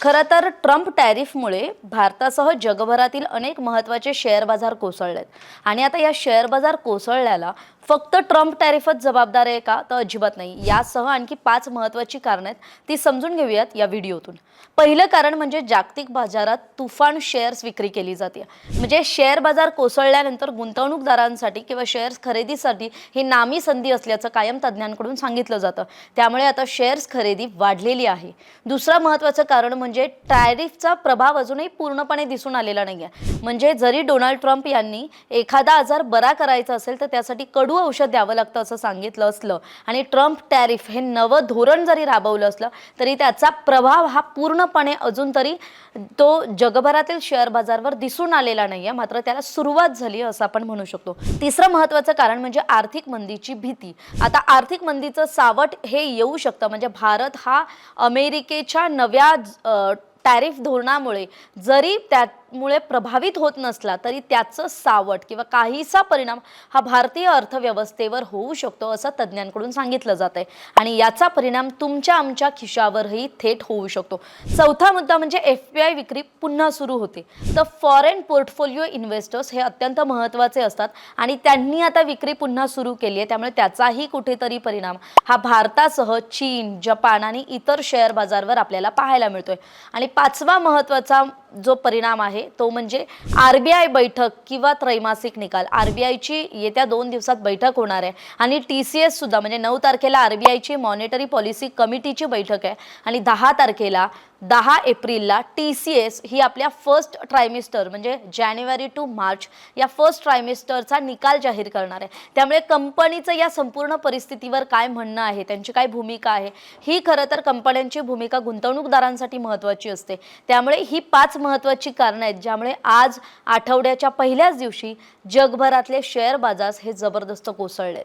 खरं तर ट्रम्प टॅरिफमुळे भारतासह जगभरातील अनेक महत्त्वाचे शेअर बाजार कोसळलेत. आणि आता या शेअर बाजार कोसळल्याला फक्त ट्रम्प टॅरिफच जबाबदार आहे का? तर अजिबात नाही. यासह आणखी पाच महत्त्वाची कारणं आहेत. ती समजून घेऊयात या व्हिडिओतून. पहिलं कारण म्हणजे जागतिक बाजारात तुफान शेअर्स विक्री केली जाते. म्हणजे शेअर बाजार कोसळल्यानंतर गुंतवणूकदारांसाठी किंवा शेअर्स खरेदीसाठी ही नामी संधी असल्याचं कायम तज्ज्ञांकडून सांगितलं जातं. त्यामुळे आता शेअर्स खरेदी वाढलेली आहे. दुसरं महत्त्वाचं कारण म्हणजे टॅरिफचा प्रभाव अजूनही पूर्णपणे दिसून आलेला नाही आहे म्हणजे जरी डोनाल्ड ट्रम्प यांनी एखादा आजार बरा करायचा असेल तर त्यासाठी कडू औषध द्यावं लागतं असं सांगितलं असलं आणि ट्रम्प टॅरिफ हे नवं धोरण जरी राबवलं असलं तरी त्याचा प्रभाव हा पूर्णपणे अजून तरी तो जगभरातील शेअर बाजारवर दिसून आलेला नाही आहे मात्र त्याला सुरुवात झाली असं आपण म्हणू शकतो. तिसरं महत्त्वाचं कारण म्हणजे आर्थिक मंदीची भीती. आता आर्थिक मंदीचं सावट हे येऊ शकतं. म्हणजे भारत हा अमेरिकेच्या नव्या टॅरिफ धोरणामुळे जरी त्या त्यामुळे प्रभावित होत नसला तरी त्याचं सावट किंवा काहीसा परिणाम हा भारतीय अर्थव्यवस्थेवर होऊ शकतो असं तज्ज्ञांकडून सांगितलं जात आहे आणि याचा परिणाम तुमच्या आमच्या खिशावरही थेट होऊ शकतो. चौथा मुद्दा म्हणजे एफ पी आय विक्री पुन्हा सुरू होते. तर फॉरेन पोर्टफोलिओ इन्व्हेस्टर्स हे अत्यंत महत्त्वाचे असतात आणि त्यांनी आता विक्री पुन्हा सुरू केली आहे. त्यामुळे त्याचाही कुठेतरी परिणाम हा भारतासह चीन जपान आणि इतर शेअर बाजारवर आपल्याला पाहायला मिळतोय. आणि पाचवा महत्त्वाचा जो परिणाम आहे आहे. तो म्हणजे आर बी आय बैठक किंवा त्रैमासिक निकाल. आर बी आयची येत्या दोन दिवसात बैठक होणार आहे. आणि टी सी एस सुद्धा म्हणजे नऊ तारखेला आर बी आयची मॉनिटरी पॉलिसी कमिटीची बैठक आहे. आणि दहा तारखेला दहा एप्रिलला टी सी एस ही आपल्या फर्स्ट ट्रायमिस्टर म्हणजे जानेवारी टू मार्च या फर्स्ट ट्रायमिस्टरचा निकाल जाहीर करणार आहे. त्यामुळे कंपनीचं या संपूर्ण परिस्थितीवर काय म्हणणं आहे त्यांची काय भूमिका आहे ही खरं तर कंपन्यांची भूमिका गुंतवणूकदारांसाठी महत्त्वाची असते. त्यामुळे ही पाच महत्त्वाची कारणं आहेत ज्यामुळे आज आठवड्याच्या पहिल्याच दिवशी जगभरातले शेअर बाजार हे जबरदस्त कोसळलेत.